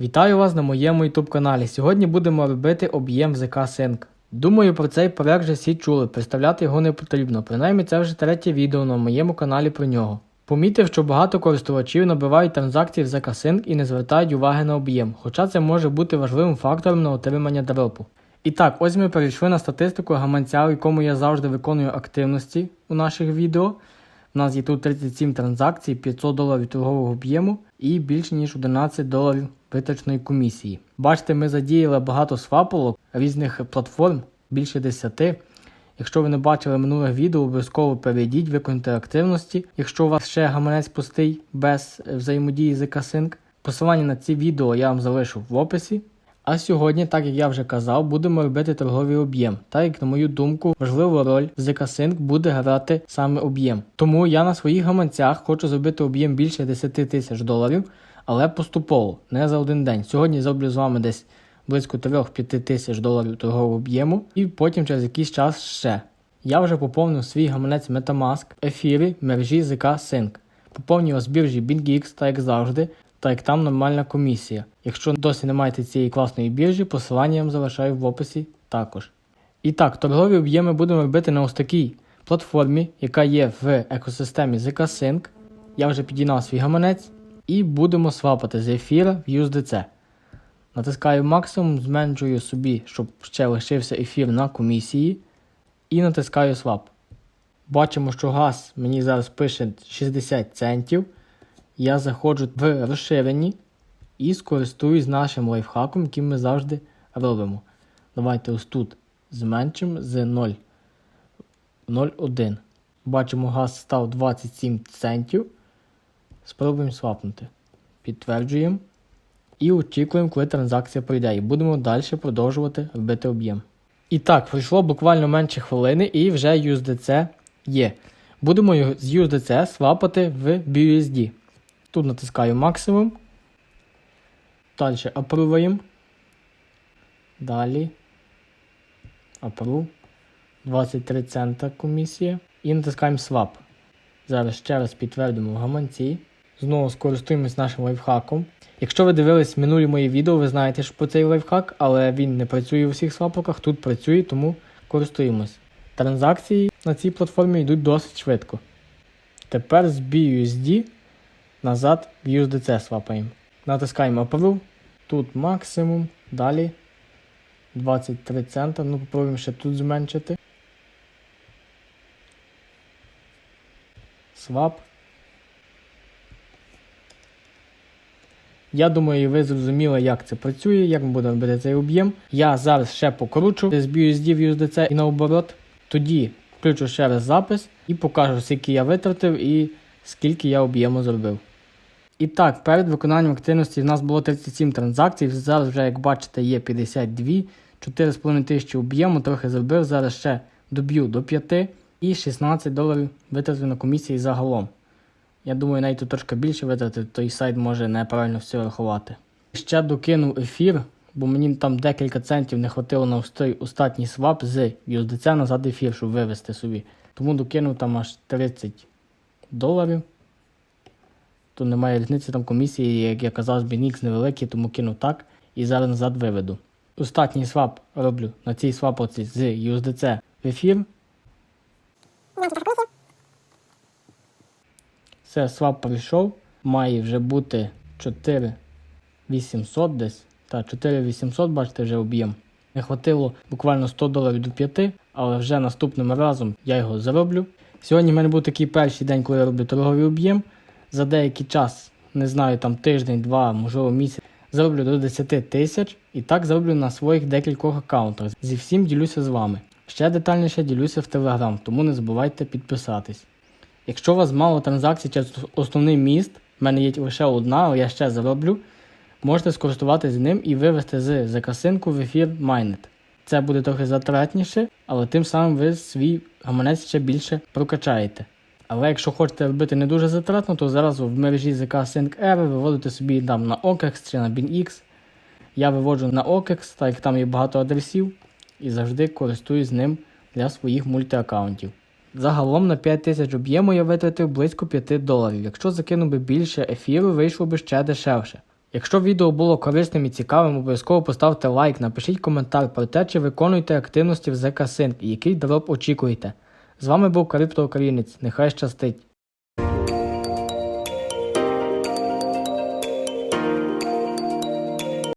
Вітаю вас на моєму YouTube каналі. Сьогодні будемо робити об'єм ЗК Sync. Думаю, про цей проект вже всі чули, представляти його не потрібно. Принаймні це вже третє відео на моєму каналі про нього. Помітив, що багато користувачів набивають транзакції в ZK Sync і не звертають уваги на об'єм, хоча це може бути важливим фактором на отримання дропу. І так, ось ми перейшли на статистику гаманця, в якому я завжди виконую активності у наших відео. У нас є тут 37 транзакцій, 500 доларів торгового об'єму і більше ніж 11 доларів витрачної комісії. Бачите, ми задіяли багато свапалок різних платформ, більше 10. Якщо ви не бачили минулих відео, обов'язково перейдіть, виконайте активності. Якщо у вас ще гаманець пустий без взаємодії з Sync. Посилання на ці відео я вам залишу в описі. А сьогодні, так як я вже казав, будемо робити торговий об'єм. Так як, на мою думку, важливу роль в ZK-Sync буде грати саме об'єм. Тому я на своїх гаманцях хочу зробити об'єм більше 10 тисяч доларів, але поступово, не за один день. Сьогодні зроблю з вами десь близько 3-5 тисяч доларів торгового об'єму, і потім через якийсь час ще. Я вже поповнив свій гаманець Metamask в ефірі мережі ZK Sync. Поповнював з біржі BingX, так як завжди, так як там нормальна комісія. Якщо досі не маєте цієї класної біржі, посилання я вам залишаю в описі також. І так, торгові об'єми будемо робити на ось такій платформі, яка є в екосистемі ZK Sync. Я вже підігнав свій гаманець і будемо свапати з ефіра в USDC. Натискаю максимум, зменшую собі, щоб ще лишився ефір на комісії. І натискаю свап. Бачимо, що газ мені зараз пише 60 центів. Я заходжу в розширені і скористуюсь нашим лайфхаком, який ми завжди робимо. Давайте ось тут зменшимо з 0. 0,1. Бачимо, газ став 27 центів. Спробуємо свапнути. Підтверджуємо. І очікуємо, коли транзакція пройде. І будемо далі продовжувати робити об'єм. І так, пройшло буквально менше хвилини, і вже USDC є. Будемо з USDC свапати в BUSD. Тут натискаю максимум. Далі апруваємо. Далі. Approve. 23 цента комісія. І натискаємо Swap. Зараз ще раз підтвердимо в гаманці. Знову скористуємось нашим лайфхаком. Якщо ви дивились минулі мої відео, ви знаєте що про цей лайфхак, але він не працює у всіх свапоках, тут працює, тому користуємось. Транзакції на цій платформі йдуть досить швидко. Тепер з BUSD назад в USDC свапаємо. Натискаємо Approve. Тут максимум. Далі 23 цента. Ну, попробуємо ще тут зменшити. Свап. Я думаю, ви зрозуміли, як це працює, як ми будемо робити цей об'єм. Я зараз ще покручу з BUSD в USDC і наоборот. Тоді включу ще раз запис і покажу, скільки я витратив і скільки я об'єму зробив. І так, перед виконанням активності в нас було 37 транзакцій. Зараз вже, як бачите, є 52, 4,5 тисячі об'єму, трохи зробив. Зараз ще доб'ю до 5 і 16 доларів витратив на комісії загалом. Я думаю, навіть тут трошки більше витратив, той сайт може неправильно все рахувати. Ще докинув ефір, бо мені там декілька центів не хватило на остатній свап з USDC назад ефір, щоб вивести собі. Тому докинув там аж 30 доларів. Тут немає різниці там комісії, як я казав, з BNX невеликі, тому кину так і зараз назад виведу. Остатній свап роблю на цій свапоці з USDC в ефір. Все, свап прийшов. Має вже бути 4800 десь. Та 4800, бачите, вже об'єм. Не хватило буквально 100 доларів до 5, але вже наступним разом я його зароблю. Сьогодні в мене був такий перший день, коли я роблю торговий об'єм. За деякий час, не знаю, там тиждень, два, можливо, місяць, зароблю до 10 тисяч і так зароблю на своїх декількох аккаунтах. Зі всім ділюся з вами. Ще детальніше ділюся в Telegram, тому не забувайте підписатись. Якщо у вас мало транзакцій через основний міст, в мене є лише одна, але я ще зароблю, можете скористуватися ним і вивести з закасинку в ефір Майнет. Це буде трохи затратніше, але тим самим ви свій гаманець ще більше прокачаєте. Але якщо хочете робити не дуже затратно, то зараз в мережі ZK Sync Air виводите собі там на OKEX чи на BinX. Я виводжу на OKEX, так як там є багато адресів, і завжди користуюсь ним для своїх мультиаккаунтів. Загалом на 5000 об'єму я витратив близько 5 доларів. Якщо закинув би більше ефіру, вийшло би ще дешевше. Якщо відео було корисним і цікавим, обов'язково поставте лайк, напишіть коментар про те, чи виконуєте активності в ZK Sync і який дроп очікуєте. З вами був Криптоукраїнець. Нехай щастить!